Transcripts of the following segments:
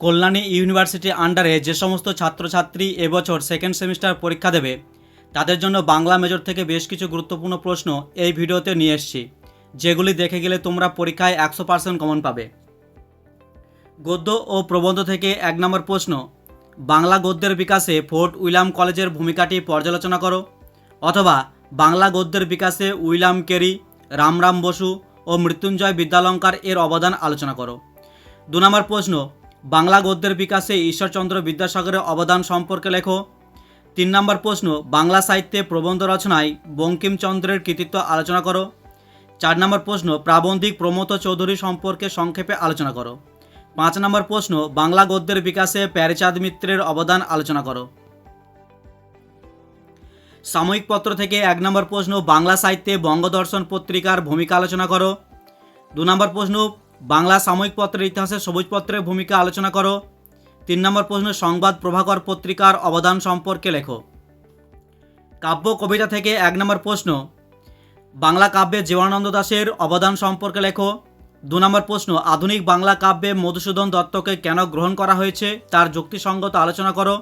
Kalyani university আন্ডারে যে সমস্ত ছাত্রছাত্রী এবছর সেকেন্ড সেমিস্টার পরীক্ষা দেবে, তাদের জন্য বাংলা মেজর থেকে বেশ কিছু গুরুত্বপূর্ণ প্রশ্ন এই ভিডিওতে নিয়ে এসেছি, যেগুলি দেখে গেলে তোমরা পরীক্ষায় একশো পার্সেন্ট কমন পাবে। গদ্য ও প্রবন্ধ থেকে এক নম্বর প্রশ্ন, বাংলা গদ্যের বিকাশে ফোর্ট উইলিয়াম কলেজের ভূমিকাটি পর্যালোচনা করো, অথবা বাংলা গদ্যের বিকাশে উইলিয়াম কেরি, রামরাম বসু ও মৃত্যুঞ্জয় বিদ্যালঙ্কার এর অবদান আলোচনা করো। দু নম্বর প্রশ্ন বাংলা গদ্যের বিকাশে ঈশ্বরচন্দ্র বিদ্যাসাগরের অবদান সম্পর্কে লেখো। তিন নম্বর প্রশ্ন, বাংলা সাহিত্যে প্রবন্ধ রচনায় বঙ্কিমচন্দ্রের কৃতিত্ব আলোচনা করো। চার নম্বর প্রশ্ন, প্রাবন্ধিক প্রমোদ চৌধুরী সম্পর্কে সংক্ষেপে আলোচনা করো। পাঁচ নম্বর প্রশ্ন, বাংলা গদ্যের বিকাশে প্যারিচাঁদ মিত্রের অবদান আলোচনা করো। সাময়িক পত্র থেকে এক নম্বর প্রশ্ন, বাংলা সাহিত্যে বঙ্গদর্শন পত্রিকার ভূমিকা আলোচনা করো। দু নম্বর প্রশ্ন বাংলা সাময়িক পত্রের ইতিহাসে সবুজ পত্রের ভূমিকা আলোচনা করো। তিন নম্বর প্রশ্ন, সংবাদ প্রভাকর পত্রিকার অবদান সম্পর্কে লেখো। কাব্য কবিতা থেকে এক নম্বর প্রশ্ন, বাংলা কাব্যে জীবনানন্দ দাশের অবদান সম্পর্কে লেখো। দু নম্বর প্রশ্ন, আধুনিক বাংলা কাব্যে মধুসূদন দত্তকে কেন গ্রহণ করা হয়েছে তার যুক্তিসঙ্গত আলোচনা করো।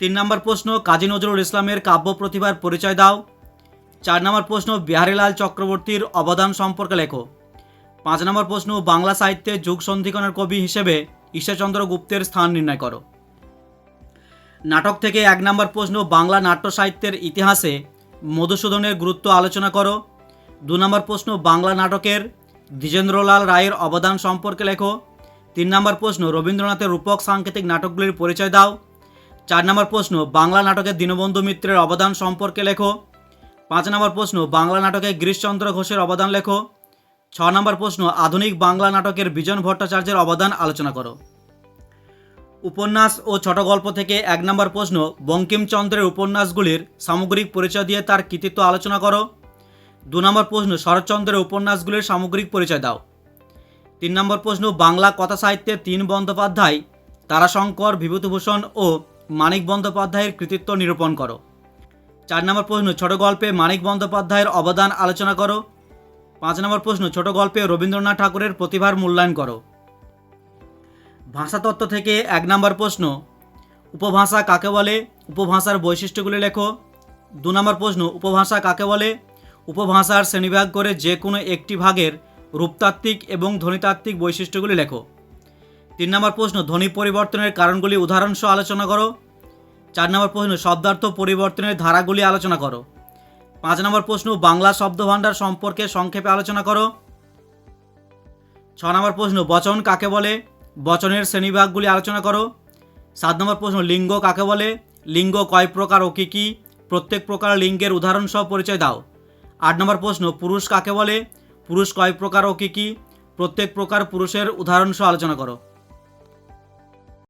তিন নম্বর প্রশ্ন, কাজী নজরুল ইসলামের কাব্য প্রতিভার পরিচয় দাও। চার নম্বর প্রশ্ন, বিহারীলাল চক্রবর্তীর অবদান সম্পর্কে লেখো। পাঁচ নম্বর প্রশ্ন, বাংলা সাহিত্যে যুগ সন্ধিকরণের কবি হিসেবে ঈশ্বরচন্দ্র গুপ্তের স্থান নির্ণয় করো। নাটক থেকে এক নম্বর প্রশ্ন, বাংলা নাট্য সাহিত্যের ইতিহাসে মধুসূদনের গুরুত্ব আলোচনা করো। দু নম্বর প্রশ্ন, বাংলা নাটকের দ্বিজেন্দ্রলাল রায়ের অবদান সম্পর্কে লেখো। তিন নম্বর প্রশ্ন, রবীন্দ্রনাথের রূপক সাংকেতিক নাটকগুলির পরিচয় দাও। চার নম্বর প্রশ্ন, বাংলা নাটকে দীনবন্ধু মিত্রের অবদান সম্পর্কে লেখো। পাঁচ নম্বর প্রশ্ন, বাংলা নাটকে গিরিশচন্দ্র ঘোষের অবদান লেখো। ছ নম্বর প্রশ্ন, আধুনিক বাংলা নাটকের বিজন ভট্টাচার্যের অবদান আলোচনা করো। উপন্যাস ও ছোট গল্প থেকে এক নম্বর প্রশ্ন, বঙ্কিমচন্দ্রের উপন্যাসগুলির সামগ্রিক পরিচয় দিয়ে তার কৃতিত্ব আলোচনা করো। দু নম্বর প্রশ্ন, শরৎচন্দ্রের উপন্যাসগুলির সামগ্রিক পরিচয় দাও। তিন নম্বর প্রশ্ন, বাংলা কথা সাহিত্যে তিন বন্দ্যোপাধ্যায়, তারাশঙ্কর, বিভূতিভূষণ ও মানিক বন্দ্যোপাধ্যায়ের কৃতিত্ব নিরূপণ করো। চার নম্বর প্রশ্ন, ছোট গল্পে মানিক বন্দ্যোপাধ্যায়ের অবদান আলোচনা করো। পাঁচ নম্বর প্রশ্ন, ছোট গল্পে রবীন্দ্রনাথ ঠাকুরের প্রতিভার মূল্যায়ন করো। ভাষাতত্ত্ব থেকে এক নম্বর প্রশ্ন, উপভাষা কাকে বলে? উপভাষার বৈশিষ্ট্যগুলি লেখো। দু নম্বর প্রশ্ন, উপভাষা কাকে বলে? উপভাষার শ্রেণীভাগ করে যে কোনো একটি ভাগের রূপতাত্ত্বিক এবং ধ্বনিতাত্ত্বিক বৈশিষ্ট্যগুলি লেখো। তিন নম্বর প্রশ্ন, ধ্বনি পরিবর্তনের কারণগুলি উদাহরণসহ আলোচনা করো। চার নম্বর প্রশ্ন, শব্দার্থ পরিবর্তনের ধারাগুলি আলোচনা করো। পাঁচ নম্বর প্রশ্ন, বাংলা শব্দভাণ্ডার সম্পর্কে সংক্ষেপে আলোচনা করো। ছ নম্বর প্রশ্ন, বচন কাকে বলে? বচনের শ্রেণীভাগগুলি আলোচনা করো। সাত নম্বর প্রশ্ন, লিঙ্গ কাকে বলে? লিঙ্গ কয় প্রকার ও কী কী? প্রত্যেক প্রকার লিঙ্গের উদাহরণ সহ পরিচয় দাও। আট নম্বর প্রশ্ন, পুরুষ কাকে বলে? পুরুষ কয় প্রকার ও কী কী? প্রত্যেক প্রকার পুরুষের উদাহরণ সহ আলোচনা করো।